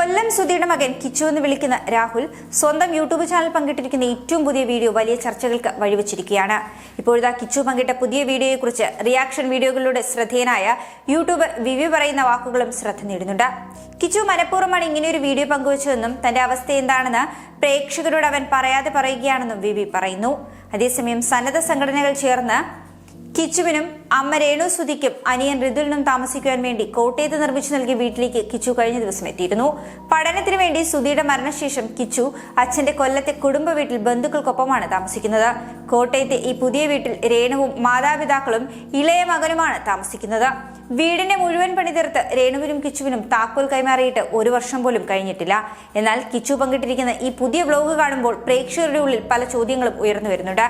കൊല്ലം സുധിയുടെ മകൻ കിച്ചു എന്ന് വിളിക്കുന്ന രാഹുൽ സ്വന്തം യൂട്യൂബ് ചാനൽ പങ്കിട്ടിരിക്കുന്ന ഏറ്റവും പുതിയ വീഡിയോ വലിയ ചർച്ചകൾക്ക് വഴിവെച്ചിരിക്കുകയാണ്. ഇപ്പോഴത്തെ കിച്ചു പങ്കിട്ട പുതിയ വീഡിയോയെക്കുറിച്ച് റിയാക്ഷൻ വീഡിയോകളിലൂടെ ശ്രദ്ധേയനായ യൂട്യൂബർ വിവി പറയുന്ന വാക്കുകളും ശ്രദ്ധ നേടുന്നുണ്ട്. കിച്ചു മനഃപൂർവമാണ് ഇങ്ങനെയൊരു വീഡിയോ പങ്കുവച്ചതെന്നും തന്റെ അവസ്ഥ എന്താണെന്ന് പ്രേക്ഷകരോട് അവൻ പറയാതെ പറയുകയാണെന്നും വിവി പറയുന്നു. അതേസമയം സന്നദ്ധ സംഘടനകൾ ചേർന്ന് കിച്ചുവിനും അമ്മ രേണുസുതിക്കും അനിയൻ ഋതുലിനും താമസിക്കുവാൻ വേണ്ടി കോട്ടയത്ത് നിർമ്മിച്ചു നൽകിയ വീട്ടിലേക്ക് കിച്ചു കഴിഞ്ഞ ദിവസം എത്തിയിരുന്നു. പഠനത്തിന് വേണ്ടി സുധിയുടെ മരണശേഷം കിച്ചു അച്ഛന്റെ കൊല്ലത്തെ കുടുംബ വീട്ടിൽ ബന്ധുക്കൾക്കൊപ്പമാണ് താമസിക്കുന്നത്. കോട്ടയത്തെ ഈ പുതിയ വീട്ടിൽ രേണുവും മാതാപിതാക്കളും ഇളയ മകനുമാണ് താമസിക്കുന്നത്. വീടിന്റെ മുഴുവൻ പണി തീർത്ത് രേണുവിനും കിച്ചുവിനും താക്കോൽ കൈമാറിയിട്ട് ഒരു വർഷം പോലും കഴിഞ്ഞിട്ടില്ല. എന്നാൽ കിച്ചു പങ്കിട്ടിരിക്കുന്ന ഈ പുതിയ വ്ലോഗ് കാണുമ്പോൾ പ്രേക്ഷകരുടെ ഉള്ളിൽ പല ചോദ്യങ്ങളും ഉയർന്നു വരുന്നുണ്ട്.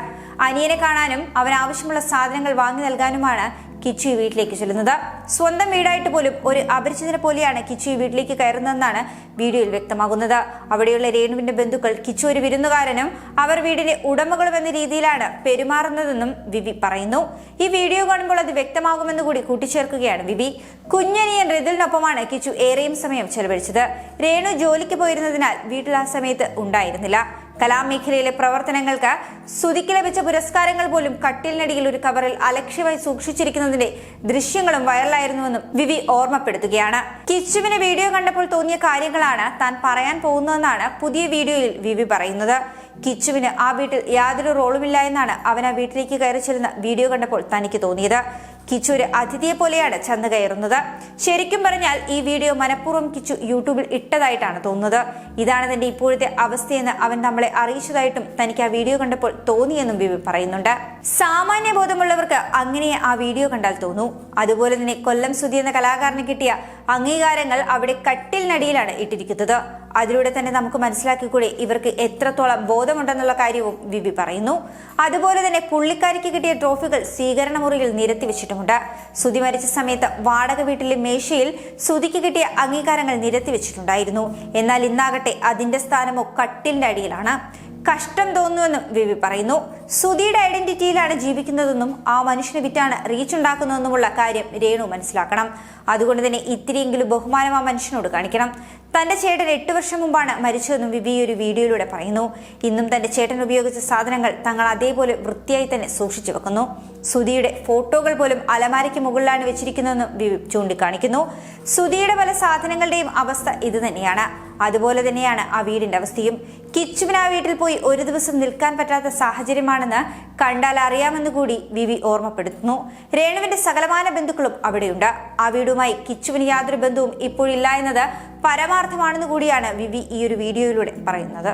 അനിയനെ കാണാനും അവൻ ആവശ്യമുള്ള സാധനങ്ങൾ വാങ്ങി നൽകാനുമാണ് കിച്ചു വീട്ടിലേക്ക് ചെല്ലുന്നത്. സ്വന്തം വീടായിട്ട് പോലും ഒരു അപരിചിതനെ പോലെയാണ് കിച്ചു വീട്ടിലേക്ക് കയറുന്നതെന്നാണ് വീഡിയോയിൽ വ്യക്തമാകുന്നത്. അവിടെയുള്ള രേണുവിന്റെ ബന്ധുക്കൾ കിച്ചു ഒരു വിരുന്നുകാരനും അവർ വീടിന്റെ ഉടമകളും എന്ന രീതിയിലാണ് പെരുമാറുന്നതെന്നും വിവി പറയുന്നു. ഈ വീഡിയോ കാണുമ്പോൾ അത് വ്യക്തമാകുമെന്ന് കൂടി കൂട്ടിച്ചേർക്കുകയാണ് വിവി. കുഞ്ഞനിയൻ റിതിലിനൊപ്പമാണ് കിച്ചു ഏറെയും സമയം ചെലവഴിച്ചത്. രേണു ജോലിക്ക് പോയിരുന്നതിനാൽ വീട്ടിൽ ആ സമയത്ത് ഉണ്ടായിരുന്നില്ല. കലാമേഖലയിലെ പ്രവർത്തനങ്ങൾക്ക് സ്തുതിക്ക് ലഭിച്ച പുരസ്കാരങ്ങൾ പോലും കട്ടിലിനടിയിൽ ഒരു കവറിൽ അലക്ഷ്യമായി സൂക്ഷിച്ചിരിക്കുന്നതിന്റെ ദൃശ്യങ്ങളും വൈറലായിരുന്നുവെന്നും വിവി ഓർമ്മപ്പെടുത്തുകയാണ്. കിച്ചുവിന് വീഡിയോ കണ്ടപ്പോൾ തോന്നിയ കാര്യങ്ങളാണ് താൻ പറയാൻ പോകുന്നതെന്നാണ് പുതിയ വീഡിയോയിൽ വിവി പറയുന്നത്. കിച്ചുവിന് ആ വീട്ടിൽ യാതൊരു റോളുമില്ല എന്നാണ് അവൻ ആ വീട്ടിലേക്ക് കയറി ചെല്ലുന്ന വീഡിയോ കണ്ടപ്പോൾ തനിക്ക് തോന്നിയത്. കിച്ചു ഒരു അതിഥിയെ പോലെയാണ് ചെന്ന് കയറുന്നത്. ശരിക്കും പറഞ്ഞാൽ ഈ വീഡിയോ മനഃപൂർവം കിച്ചു യൂട്യൂബിൽ ഇട്ടതായിട്ടാണ് തോന്നുന്നത്. ഇതാണ് തന്റെ ഇപ്പോഴത്തെ അവസ്ഥയെന്ന് അവൻ നമ്മളെ അറിയിച്ചതായിട്ടും തനിക്ക് ആ വീഡിയോ കണ്ടപ്പോൾ തോന്നിയെന്നും വിവി പറയുന്നുണ്ട്. സാമാന്യ ബോധമുള്ളവർക്ക് അങ്ങനെ ആ വീഡിയോ കണ്ടാൽ തോന്നൂ. അതുപോലെ തന്നെ കൊല്ലം സുധി എന്ന കലാകാരന് കിട്ടിയ അംഗീകാരങ്ങൾ അവിടെ കട്ടിലിനടിയിലാണ് ഇട്ടിരിക്കുന്നത്. അതിലൂടെ തന്നെ നമുക്ക് മനസ്സിലാക്കിക്കൂടെ ഇവർക്ക് എത്രത്തോളം ബോധമുണ്ടെന്നുള്ള കാര്യവും വിവി പറയുന്നു. അതുപോലെ തന്നെ പുള്ളിക്കാരിക്ക് കിട്ടിയ ട്രോഫികൾ സ്വീകരണ മുറിയിൽ നിരത്തി വെച്ചിട്ടുമുണ്ട്. സുതി മരിച്ച സമയത്ത് വാടക വീട്ടിലെ മേശയിൽ സുതിക്ക് കിട്ടിയ അംഗീകാരങ്ങൾ നിരത്തി വെച്ചിട്ടുണ്ടായിരുന്നു. എന്നാൽ ഇന്നാകട്ടെ അതിന്റെ സ്ഥാനമോ കട്ടിലിന്റെ അടിയിലാണ്. കഷ്ടം തോന്നുമെന്നും വിവി പറയുന്നു. സുധിയുടെ ഐഡന്റിറ്റിയിലാണ് ജീവിക്കുന്നതെന്നും ആ മനുഷ്യനെ വിറ്റാണ് റീച്ച് ഉണ്ടാക്കുന്നതെന്നുമുള്ള കാര്യം രേണു മനസ്സിലാക്കണം. അതുകൊണ്ട് തന്നെ ഇത്തിരിയെങ്കിലും ബഹുമാനം ആ മനുഷ്യനോട് കാണിക്കണം. തന്റെ ചേട്ടൻ എട്ട് വർഷം മുമ്പാണ് മരിച്ചതെന്നും വിവി ഒരു വീഡിയോയിലൂടെ പറയുന്നു. ഇന്നും തന്റെ ചേട്ടൻ ഉപയോഗിച്ച സാധനങ്ങൾ തങ്ങൾ അതേപോലെ വൃത്തിയായി തന്നെ സൂക്ഷിച്ചു വെക്കുന്നു. സുധിയുടെ ഫോട്ടോകൾ പോലും അലമാരയ്ക്ക് മുകളിലാണ് വെച്ചിരിക്കുന്നതെന്നും വിവി ചൂണ്ടിക്കാണിക്കുന്നു. സുധിയുടെ പല സാധനങ്ങളുടെയും അവസ്ഥ ഇത് തന്നെയാണ്. അതുപോലെ തന്നെയാണ് ആ വീടിന്റെ അവസ്ഥയും. കിച്ചുവിന് ആ വീട്ടിൽ പോയി ഒരു ദിവസം നിൽക്കാൻ പറ്റാത്ത സാഹചര്യമാണെന്ന് കണ്ടാൽ അറിയാമെന്ന് കൂടി വിവി ഓർമ്മപ്പെടുത്തുന്നു. രേണുവിന്റെ സകലമാന ബന്ധുക്കളും അവിടെയുണ്ട്. ആ വീടുമായി കിച്ചുവിന് യാതൊരു ബന്ധവും ഇപ്പോഴില്ല എന്നത് പരമാർത്ഥമാണെന്ന് കൂടിയാണ് വിവി ഈ ഒരു വീഡിയോയിലൂടെ പറയുന്നത്.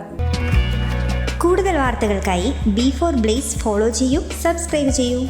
കൂടുതൽ വാർത്തകൾക്കായി ബി ഫോർ ബ്ലേസ് ഫോളോ ചെയ്യൂ സബ്സ്ക്രൈബ് ചെയ്യൂ.